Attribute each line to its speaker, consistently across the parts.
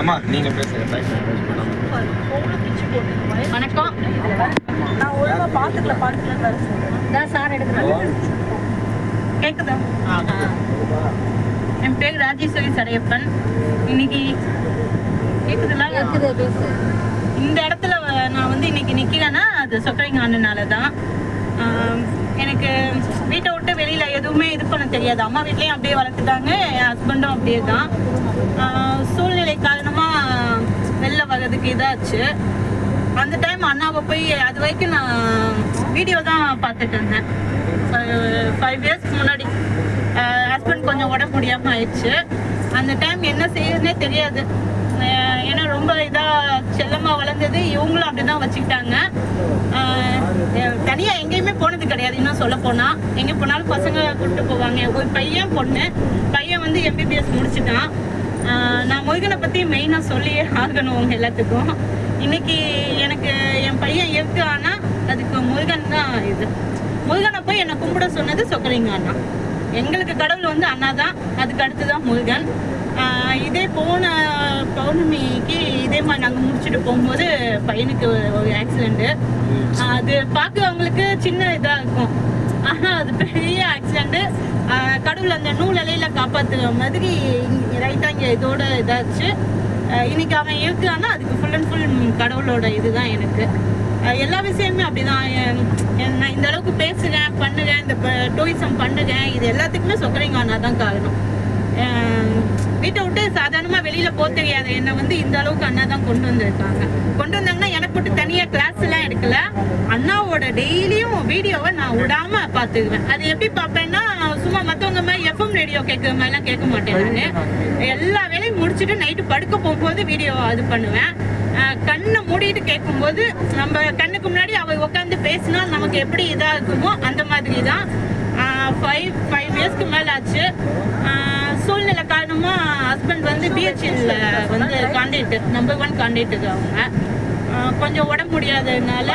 Speaker 1: அம்மா பேசுங்க.
Speaker 2: வணக்கம்.
Speaker 3: நான் ஒழுங்கா பாத்துக்கல பாத்துக்கல
Speaker 2: தான் சார் எடுக்கிறேன்
Speaker 3: கேக்குதா?
Speaker 2: என் பேர் ராஜேஸ்வரி சடையப்பன். இன்னைக்கு
Speaker 4: பேசு
Speaker 2: இந்த இடத்துல நான் வந்து இன்னைக்கு நிக்கிறேன்னா அது சொக்கரைங்க அண்ணனால தான் எனக்கு வீட்டை விட்டு வெளியில எதுவுமே இது பண்ண தெரியாது. அம்மா வீட்லயும் அப்படியே வளர்த்துட்டாங்க என் ஹஸ்பண்டும் அப்படியே தான் சூழ்நிலை காரணமா வெளில வர்றதுக்கு இதாச்சு. அந்த டைம் அண்ணாவை போய் அது வரைக்கும் நான் வீடியோ தான் பார்த்துட்டு இருந்தேன். ஃபைவ் இயர்ஸ்க்கு முன்னாடி. ஹஸ்பண்ட் கொஞ்சம் உடம்பு முடியாமல் ஆயிடுச்சு. அந்த டைம் என்ன செய்யறதுனே தெரியாது. ஏன்னா ரொம்ப இதாக செல்லமாக வளர்ந்தது. இவங்களும் அப்படி தான் வச்சுக்கிட்டாங்க தனியாக எங்கேயுமே போனது கிடையாது. இன்னும் சொல்ல போனால் எங்கே போனாலும் பசங்க கூப்பிட்டு போவாங்க. ஒரு பையன் பொண்ணு. பையன் வந்து எம்பிபிஎஸ் முடிச்சுட்டான். நான் முருகனை பற்றி மெயினாக சொல்லியே ஆகணும் உங்கள் எல்லாத்துக்கும். இன்னைக்கு எனக்கு என் பையன் இருக்கு ஆனால் அதுக்கு முருகன் தான் இது. முருகனை போய் என்னை கும்பிட சொன்னது சொக்கரிங்க அண்ணா. எங்களுக்கு கடவுள் வந்து அண்ணா தான். அதுக்கு அடுத்து தான் முருகன் இதே போன பௌர்ணமிக்கு இதே மாதிரி நாங்கள் முடிச்சுட்டு போகும்போது பையனுக்கு ஒரு ஆக்சிடென்ட்டு அது பார்க்கறவங்களுக்கு சின்ன இதாக இருக்கும். ஆனால் அது பெரிய ஆக்சிடென்ட்டு கடவுள் அந்த நூல் இலையில காப்பாற்றுற மாதிரி ரைட்டாக இதோட இதாச்சு. இன்னைக்கு அவன் இருக்கான்னா அதுக்கு ஃபுல் அண்ட் ஃபுல் கடவுளோட இதுதான் எனக்கு. எல்லா விஷயமே அப்படிதான். நான் இந்த அளவுக்கு பேசுகிறேன் பண்ணுறேன் இந்த டூரிசம் பண்ணுறேன் இது எல்லாத்துக்குமே சொக்கரிங்க அண்ணா தான் காரணம் வீட்டை விட்டு சாதாரணமாக வெளியில் போக தெரியாத. என்னை வந்து இந்த அளவுக்கு அண்ணா தான் கொண்டு வந்திருக்காங்க. கொண்டு வந்தாங்கன்னா எனக்கு மட்டும் தனியாக கிளாஸ் எல்லாம் எடுக்கல. அண்ணாவோட டெய்லியும் வீடியோவை நான் விடாமல் பார்த்துக்குவேன். அது எப்படி பார்ப்பேன்னா சும்மா மற்றவங்க மாதிரி எஃப்எம் ரேடியோ கேட்குற மாதிரிலாம் கேட்க மாட்டேன் நான். எல்லா வேலையும் முடிச்சுட்டு நைட்டு படுக்க போகும்போது வீடியோ இது பண்ணுவேன். கண்ணை மூடிட்டு கேட்கும்போது நம்ம கண்ணுக்கு முன்னாடி அவள் உட்காந்து பேசினா நமக்கு எப்படி இதாக இருக்குமோ அந்த மாதிரி தான் ஃபைவ் ஃபைவ் இயர்ஸ்க்கு மேலே ஆச்சு. சூழ்நிலை காரணமாக ஹஸ்பண்ட் வந்து பிஹெச்எல்ல வந்து கான்டாக்ட் நம்பர் ஒன் கான்டாக்ட் அவங்க. கொஞ்சம் உடம்பு முடியாததுனால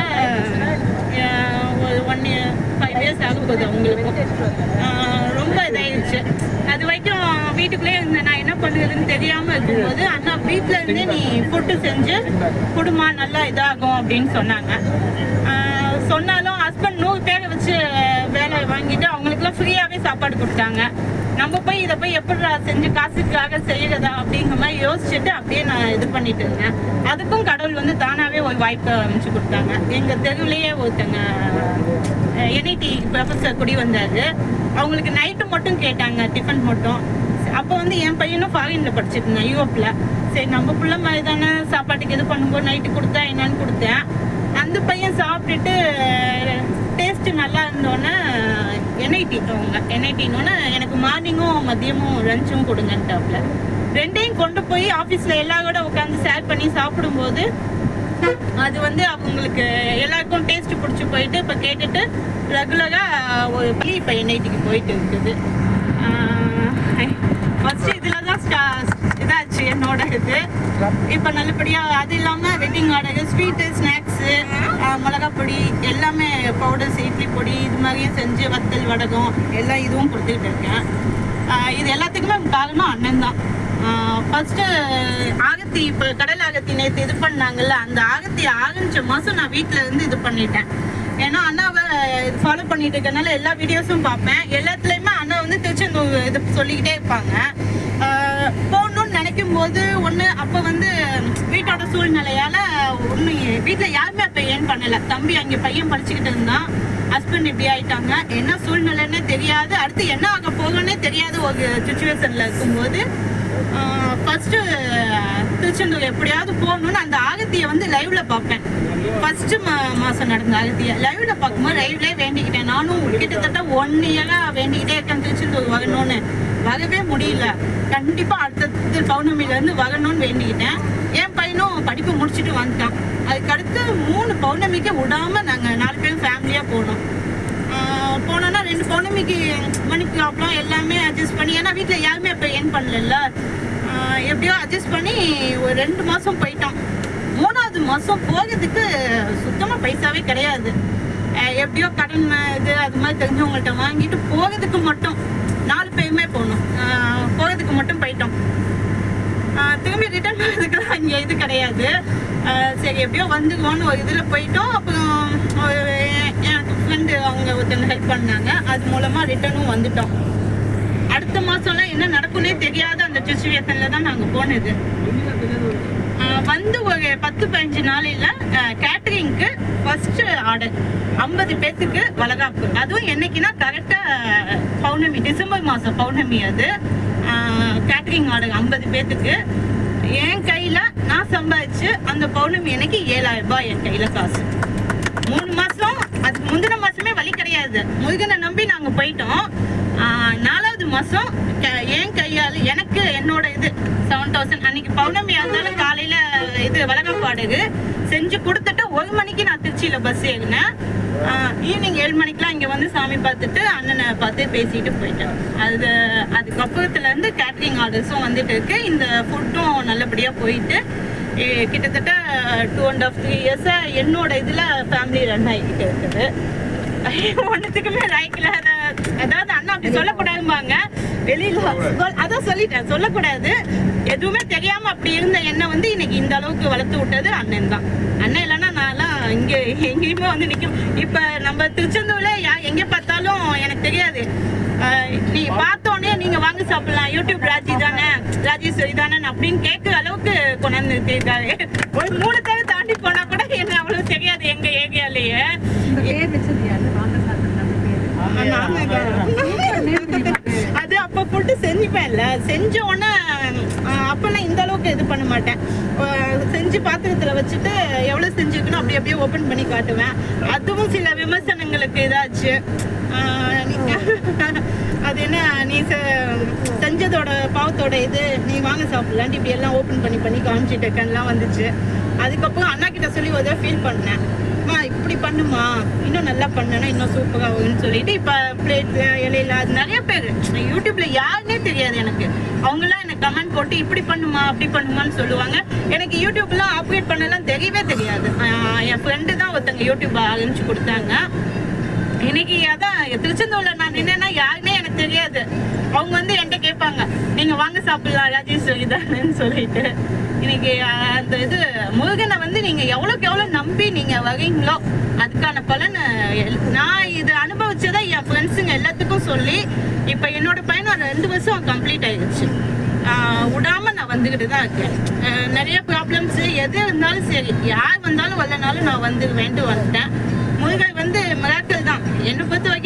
Speaker 2: ஒரு ஒன் இயர் ஃபைவ் இயர்ஸ் ஆக போகுது அவங்களுக்கு. ரொம்ப இதாயிடுச்சு அது வரைக்கும் வீட்டுக்குள்ளேயே இருந்தேன். நான் என்ன பண்ணுறதுன்னு தெரியாமல் இருக்கும்போது அண்ணா வீட்டில் இருந்தே நீ ஃபுட்டு செஞ்சு குடுமா நல்லா இதாகும் அப்படின்னு சொன்னாங்க. சொன்னாலும் ஹஸ்பண்ட் நூறு பேரை வச்சு வேலை வாங்கிட்டு அவங்களுக்குலாம் ஃப்ரீயாகவே சாப்பாடு கொடுத்தாங்க. நம்ம போய் இதை போய் எப்படி செஞ்சு காசுக்காக செய்யறதா அப்படிங்கிற மாதிரி யோசிச்சுட்டு அப்படியே நான் இது பண்ணிட்டு இருந்தேன். அதுக்கும் கடவுள் வந்து தானாகவே ஒரு வாய்ப்பை அமைச்சு கொடுத்தாங்க. எங்கள் தெருவிலேயே ஒருத்தங்க என்ஐடி ப்ரொஃபஸர் குடி வந்தாரு. அவங்களுக்கு நைட்டு மட்டும் கேட்டாங்க டிஃபன் மட்டும். அப்போ வந்து என் பையனும் ஃபாரின்ல படிச்சுட்டு இருந்தான் யூரோப்ல சரி நம்ம பிள்ளை மாதிரி தானே சாப்பாட்டுக்கு இது பண்ணும்போது நைட்டு கொடுத்தா என்னன்னு கொடுத்தேன். அந்த பையன் சாப்பிட்டுட்டு டேஸ்ட் நல்லா இருந்தோன்னே என்ஐடி அவங்க என்ஐடின்னு எனக்கு மார்னிங்கும் மதியமும் லஞ்சும் கொடுங்கன்ட்டாப்ல. ரெண்டையும் கொண்டு போய் ஆஃபீஸில் எல்லாரோட உட்காந்து ஷேர் பண்ணி சாப்பிடும்போது அது வந்து அவங்களுக்கு எல்லாருக்கும் டேஸ்ட் பிடிச்சி போயிட்டு இப்போ கேட்டுட்டு ரெகுலராக ஒரு பள்ளி இப்போ என்ஐடிக்கு போயிட்டு இருக்குது. ஃபஸ்ட்டு இதில் தான் ஸ்டா இதாச்சு என்னோட இது இப்போ நல்லபடியாக அது இல்லாமல் வெட்டிங் ஆர்டர் ஸ்வீட்டு ஸ்நாக்ஸு மிளகா பொடி எல்லாமே பவுடர்ஸ் இட்லி பொடி இது மாதிரியும் செஞ்சு வத்தல் வடகம் எல்லாம் இதுவும் கொடுத்துக்கிட்டு இருக்கேன். இது எல்லாத்துக்குமே காரணம் அண்ணன் தான். ஃபர்ஸ்ட் ஆகத்தி இப்போ கடல் ஆகத்தி நேற்று இது பண்ணாங்கல்ல அந்த ஆகத்தி ஆரம்பிச்ச மாதம் நான் வீட்டில் இருந்து இது பண்ணிட்டேன். ஏன்னா அண்ணாவை ஃபாலோ பண்ணிட்டு இருக்கனால எல்லா வீடியோஸும் பார்ப்பேன். எல்லாத்துலேயுமே அண்ணா வந்து திருச்செந்தூர் இது சொல்லிக்கிட்டே இருப்பாங்க. போன போகணும்னு போது ஒன்று அப்போ வந்து வீட்டோட சூழ்நிலையால ஒன்று வீட்டில் யாருமே அப்போ ஏன் பண்ணலை? தம்பி அங்கே பையன் படிச்சுக்கிட்டு இருந்தான். ஹஸ்பண்ட் இப்படி ஆயிட்டாங்க. என்ன சூழ்நிலைன்னே தெரியாது. அடுத்து என்ன ஆக போகும்னே தெரியாத ஒரு சுச்சுவேஷனில் இருக்கும்போது. ஃபர்ஸ்ட் திருச்செந்தூர் எப்படியாவது போகணும்னு அந்த ஆகத்தியை வந்து லைவ்ல பார்ப்பேன். ஃபர்ஸ்ட் மாசம் நடந்த ஆகத்தியை. லைவ்ல பார்க்கும்போது லைவ்லேயே வேண்டிக்கிட்டேன். நானும் கிட்டத்தட்ட ஒன் இயரா வேண்டிக்கிட்டே இருக்கேன் திருச்செந்தூர் வரணும்னு. வரவே முடியல. கண்டிப்பா அடுத்த பௌர்ணமில இருந்து வரணும்னு வேண்டிக்கிட்டேன். என் பையனும் படிப்பு முடிச்சுட்டு வந்துட்டான். அதுக்கடுத்து மூணு பௌர்ணமிக்கு விடாம நாங்க நாலு பேரும் ஃபேமிலியா போனோம். போனோன்னா ரெண்டு பௌர்ணமிக்கு மணிக்கு அப்புறம் எல்லாமே அட்ஜஸ்ட் பண்ணி ஏன்னா வீட்டில் யாருமே இப்போ ஏன் பண்ணல எப்படியோ அட்ஜஸ்ட் பண்ணி ஒரு ரெண்டு மாதம் போயிட்டோம். மூணாவது மாதம் போகிறதுக்கு சுத்தமாக பைசாவே கிடையாது. எப்படியோ கடன் இது அது மாதிரி தெரிஞ்சவங்கள்ட்ட வாங்கிட்டு போகிறதுக்கு மட்டும் நாலு பேருமே போனோம் ஆஹ் போகிறதுக்கு மட்டும் போயிட்டோம் ஆஹ் திரும்பி ரிட்டர்ன் பண்ணதுக்கு இங்கே இது கிடையாது. சரி எப்படியோ வந்துக்குவோன்னு ஒரு இதில் போயிட்டோம். அப்புறம் ஒரு எனக்கு ஃப்ரெண்டு அவங்க ஒருத்தவங்க ஹெல்ப் பண்ணாங்க. அது மூலமாக ரிட்டர்னும் வந்துட்டோம். அடுத்த மாதம்லாம் என்ன நடக்கும்னே தெரியாத அந்த சுச்சுவேஷனில் தான் நாங்கள் போனது. வந்து ஒரு பத்து பதினஞ்சு நாளில் கேட்டரிங்க்கு ஃபர்ஸ்ட் ஆர்டர் ஐம்பது பேத்துக்கு வளகாப்பு. அதுவும் என்னைக்குன்னா கரெக்டாக பௌர்ணமி டிசம்பர் மாதம் பௌர்ணமி அது. கேட்டரிங் ஆர்டர் ஐம்பது பேத்துக்கு. என் கையில நான் சம்பாதிச்சு அந்த பௌர்ணமி எனக்கு ஏழாயிரம் ரூபாய் என் கையில காசு. மூணு மாசம் அதுக்கு முந்தின மாசமே வழி கிடையாது. முருகனை நம்பி நாங்க போயிட்டோம். நாலாவது மாசம் என் கையால் எனக்கு என்னோட இது செவன் தௌசண்ட் அன்னைக்கு பௌர்ணமி இருந்தாலும் காலையில இது வழங்கப்பாடுது செஞ்சு கொடுத்துட்டு ஒரு மணிக்கு நான் திருச்சியில பஸ் ஏறினேன். ஈவினிங் ஏழு மணிக்கெலாம் இங்கே வந்து சாமி பார்த்துட்டு அண்ணனை பார்த்து பேசிட்டு போயிட்டோம். அது அதுக்கப்புறத்துலேருந்து இருந்து ஆர்டர்ஸும் வந்துட்டு இருக்கு. இந்த ஃபுட்டும் நல்லபடியாக போயிட்டு கிட்டத்தட்ட டூ அண்ட் ஆஃப் த்ரீ இயர்ஸாக என்னோட இதில் ஃபேமிலி ரன் ஆகிக்கிட்டு இருக்குது. ஒன்றுத்துக்குமே லைக்ல அதாவது அண்ணா அப்படி சொல்லக்கூடாதும்பாங்க. வெளியில அதான் சொல்லிட்டேன் சொல்லக்கூடாது. எதுவுமே தெரியாம அப்படி இருந்த என்ன வந்து இன்னைக்கு இந்த அளவுக்கு வளர்த்து விட்டது அண்ணன் தான். அண்ணன் இல்லைன்னா எங்கேயுமே வந்து நிக்கும். இப்ப நம்ம திருச்செந்தூர்ல எங்க பார்த்தாலும் எனக்கு தெரியாது. நீ பார்த்தோன்னே நீங்க வாங்க சாப்பிடலாம். யூடியூப் ராஜி தானே ராஜேஸ்வரி தானே அப்படின்னு கேட்குற அளவுக்கு கொண்டாந்து நிறுத்திருக்காரு ஒரு மூணு தடவை தாண்டி போனா கூட என்ன அவ்வளவு தெரியாது எங்க ஏரியாலயே. அது அப்ப போட்டு செஞ்சுப்பேன்ல. செஞ்ச உடனே பண்ண மாட்டேன். செஞ்சு பாத்திரத்துல வச்சுட்டு எவ்வளவு செஞ்சிருக்கணும் அப்படி அப்படியே ஓபன் பண்ணி காட்டுவேன். அதுவும் சில விமர்சனங்களுக்கு இதாச்சு. நீ- அது என்ன நீ செ- செஞ்சதோட பாவத்தோட இது நீ வாங்க சாப்பிடலான்ட்டு இப்படி எல்லாம் ஓபன் பண்ணி பண்ணி காமிச்சிட்டேக்கன்லாம் வந்துச்சு. அதுக்கப்புறம் அண்ணா கிட்ட சொல்லி ஒரு ஃபீல் பண்ணேன். அம்மா இப்படி பண்ணுமா இன்னும் நல்லா பண்ணனா இன்னும் சூப்பராக ஆகும்னு சொல்லிட்டு இப்போ பிளேட் இலையில அது நிறைய பேர் யூடியூப்ல யாருன்னே தெரியாது எனக்கு. அவங்களாம் எனக்கு கமெண்ட் போட்டு இப்படி பண்ணுமா அப்படி பண்ணுமான்னு சொல்லுவாங்க. எனக்கு யூடியூப்லாம் ஆப்ரேட் பண்ணலாம் தெரியவே தெரியாது. என் ஃப்ரெண்டு தான் ஒருத்தங்க யூடியூப் ஆரம்பிச்சு கொடுத்தாங்க. இன்னைக்கு அதான் திருச்செந்தூர்ல நான் நின்னேன்னா யாரு தெரியாது. அவங்க வந்து என்கிட்ட கேட்பாங்க நீங்க வாங்க சாப்பிடலாம் ராஜேஷ் தானேன்னு சொல்லிட்டு. இன்னைக்கு அந்த இது முருகனை வந்து நீங்க எவ்வளவுக்கு எவ்வளவு நம்பி நீங்க வரீங்களோ அதுக்கான பலன் எல்- நான் இது அனுபவிச்சதை என் ஃப்ரெண்ட்ஸுங்க எல்லாத்துக்கும் சொல்லி இப்ப என்னோட பையன் ரெண்டு வருஷம் கம்ப்ளீட் ஆயிடுச்சு. விடாம நான் வந்துகிட்டு தான் இருக்கேன். நிறைய ப்ராப்ளம்ஸ் எது இருந்தாலும் சரி யார் வந்தாலும் வரலனாலும் நான் வந்து வேண்டு வந்துட்டேன் முருகன் வந்து மிராக்கள் தான். என்னை பொறுத்த வரைக்கும்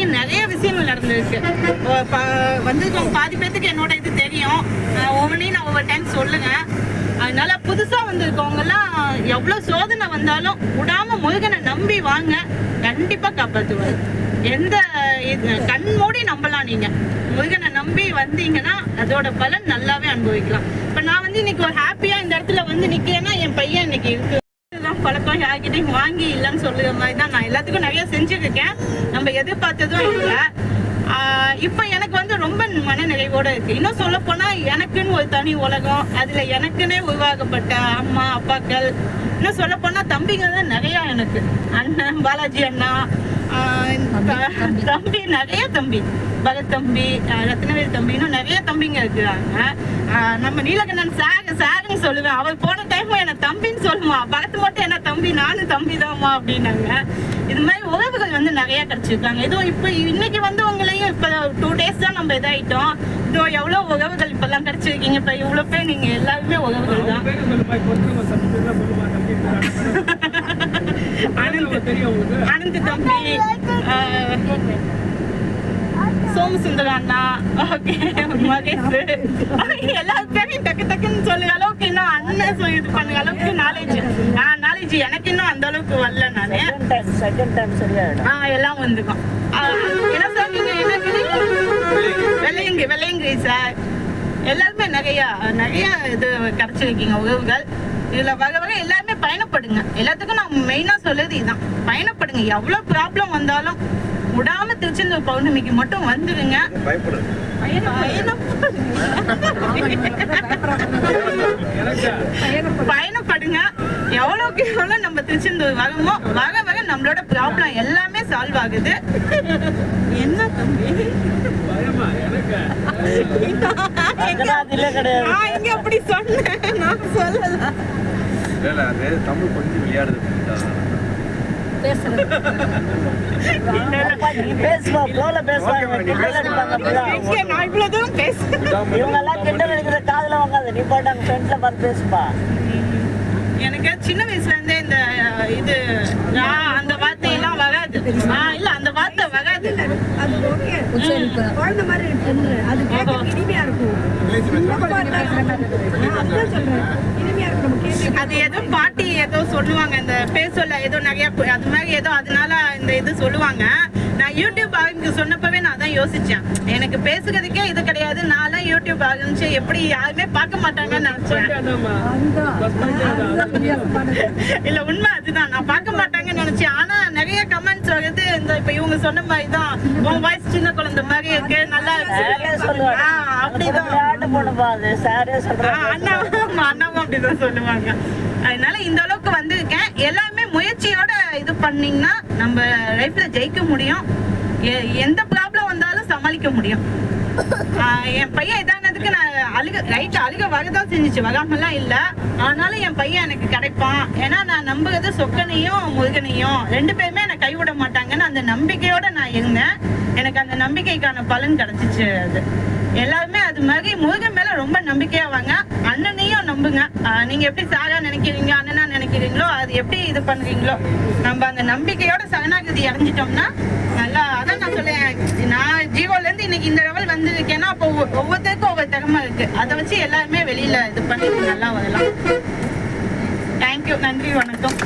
Speaker 2: நடந்திருக்கு. ஓ- வந்திருக்கவங்க பாதி பேத்துக்கு என்னோட இது தெரியும். ஒவ்வொன்றையும் நான் ஒவ்வொரு டைம் சொல்லுவேன் அதனால புதுசா வந்திருக்கவங்கெல்லாம் எவ்வளோ சோதனை வந்தாலும் விடாம முருகனை நம்பி வாங்க கண்டிப்பா காப்பாத்துவாரு. எந்த இது- கண் மூடி நம்பலாம் நீங்க. முருகனை நம்பி வந்தீங்கன்னா அதோட பலன் நல்லாவே அனுபவிக்கலாம். இப்ப நான் வந்து இன்னைக்கு ஒரு ஹாப்பியா இந்த இடத்துல வந்து நிக்கிறேன்னா என் பையன் இன்னைக்கு இருக்கு. பழக்கம். யார்கிட்டையும் வாங்கி இல்லைன்னு சொல்லுற மாதிரி தான் நான் எல்லாத்துக்கும் நிறைய செஞ்சுருக்கேன் நம்ம எதிர்பார்த்ததும் இல்லை. இப்ப எனக்கு வந்து ரொம்ப மன நிறைவோட இருக்கு. இன்னும் சொல்ல போனா எனக்குன்னு ஒரு தனி உலகம் அதுல எனக்குன்னே உருவாக்கப்பட்ட அம்மா அப்பாக்கள். இன்னும் சொல்ல போனா தம்பிங்க தான் நிறைய எனக்கு. அண்ணன் பாலாஜி அண்ணா தம்பி நிறைய தம்பி. பகத் தம்பி ரத்னவேல் தம்பி இன்னும் நிறைய தம்பிங்க இருக்கிறாங்க. நம்ம நீலகண்ணன் சாக சாகுன்னு சொல்லுவேன். அவர் போன டைம் என்ன தம்பின்னு சொல்லுமா. பகத்து மட்டும் என்ன தம்பி நானும் தம்பி தான்மா அப்படின்னாங்க. இது மாதிரி உறவுகள் வந்து நிறைய கிடைச்சிருக்காங்க. இதோ இப்போ இன்னைக்கு வந்து தான் நம்ம இதாயிட்டோம். இதோ எவ்வளோ உறவுகள் இப்பெல்லாம் கிடைச்சிருக்கீங்க? இப்போ இவ்வளோ பேர் நீங்க எல்லாருமே உறவுகள் தான். ஆனந்த் ஆனந்த் தம்பி சோமசுந்தர அண்ணா ஓகே மகேஷ். எல்லா பேரையும் டக்கு டக்குன்னு சொல்லுற அளவுக்கு இன்னும் அண்ணன் சொல்லி இது பண்ணுற அளவுக்கு நாலேஜ் நாலேஜ் எனக்கு இன்னும் அந்த அளவுக்கு வரல நானு.
Speaker 3: செகண்ட் டைம் சரியாயிடும்.
Speaker 2: ஆ எல்லாம் வந்துக்கும். என்ன சார் எல்லாருமே நிறையா நிறையா இது கிடைச்சிருக்கீங்க உறவுகள் இதுல வர வர எல்லாருமே பயணப்படுங்க. எல்லாத்துக்கும் நான் மெயினாக சொல்லுறது இதுதான். பயணப்படுங்க. எவ்வளவு ப்ராப்ளம் வந்தாலும் விடாம திருச்செந்தூர் பௌர்ணமிக்கு மட்டும் வந்துடுங்க பயணப்படுங்க. எவ்வளோக்கு எவ்வளவு நம்ம திருச்செந்தூர் வரமோ வர வர நம்மளோட ப்ராப்ளம் எல்லாமே சால்வ் ஆகுது என்ன தம்பி? நான் இங்க அப்படி சொன்னேன். நான் சொல்லல.
Speaker 1: இல்ல அது தமிழ் கொஞ்சம் விளையாடுது
Speaker 2: எனக்கு சின்ன வயசுல இருந்தே இந்த இது அந்த வராது இல்ல அந்த வார்த்தை வராது.
Speaker 3: அது ஓகே குழந்தை மாதிரி இருக்கு. அது கேட்க இனிமையா இருக்கும். அதுதான் சொல்றேன். இனிமையா இருக்கும். நம்ம கேட்க
Speaker 2: அது ஏதோ பாட்டி ஏதோ சொல்லுவாங்க. இந்த பேசல ஏதோ நிறைய அது மாதிரி ஏதோ அதனால இந்த இது சொல்லுவாங்க. நான் யூடியூப் ஆரம்பிக்க சொன்னப்பவே நான் தான் யோசிச்சேன். எனக்கு பேசுறதுக்கே இது கிடையாது. நான்லாம் யூடியூப் ஆரம்பிச்சு எப்படி யாருமே பார்க்க மாட்டாங்கன்னு நினைச்சேன். இல்ல உண்மை அதுதான். நான் பார்க்க மாட்டாங்கன்னு நினைச்சேன். ஆனா நிறைய கமெண்ட்ஸ் வருது இந்த இப்ப இவங்க சொன்ன மாதிரி தான் உன் வாய்ஸ் சின்ன குழந்தை மாதிரி இருக்கு. நல்லா இருக்கு. அப்படிதான். அண்ணாவும் அப்படிதான் சொல்லுவாங்க. அதனால இந்த அளவுக்கு வந்திருக்கேன். எல்லாமே முயற்சியோட இது பண்ணீங்கன்னா நம்ம லைஃப்ல ஜெயிக்க முடியும். எ- எந்த ப்ராப்ளம் வந்தாலும் சமாளிக்க முடியும். என் பையன் இதானதுக்கு நான் அழுக ரைட் அழுக வரதான் செஞ்சுச்சு. வராமலாம் இல்ல. ஆனாலும் என் பையன் எனக்கு கிடைப்பான். ஏன்னா நான் நம்புறது சொக்கனையும் முருகனையும். ரெண்டு பேருமே என்னை கைவிட மாட்டாங்கன்னு அந்த நம்பிக்கையோட நான் இருந்தேன். எனக்கு அந்த நம்பிக்கைக்கான பலன் கிடைச்சிச்சு அது. எல்லாருமே அது மாதிரி முருகன் மேல ரொம்ப நம்பிக்கையா வாங்க அண்ணனையும் நம்புங்க. நீங்க எப்படி சாரா நினைக்கிறீங்க அண்ணனா நினைக்கிறீங்களோ அது எப்படி இது பண்றீங்களோ நம்ம அந்த நம்பிக்கையோட சரணாகதி அடைஞ்சிட்டோம்னா நல்லா அதான் நான் சொல்லேன் நான் ஜீவோல இருந்து இன்னைக்கு இந்த லெவல் வந்திருக்கேன்னா அப்போ ஒவ்வொ- ஒவ்வொருத்தருக்கும் ஒவ்வொரு திறமை இருக்கு. அதை வச்சு எல்லாருமே வெளியில இது பண்ணி நல்லா வரலாம். தேங்க்யூ நன்றி வணக்கம்.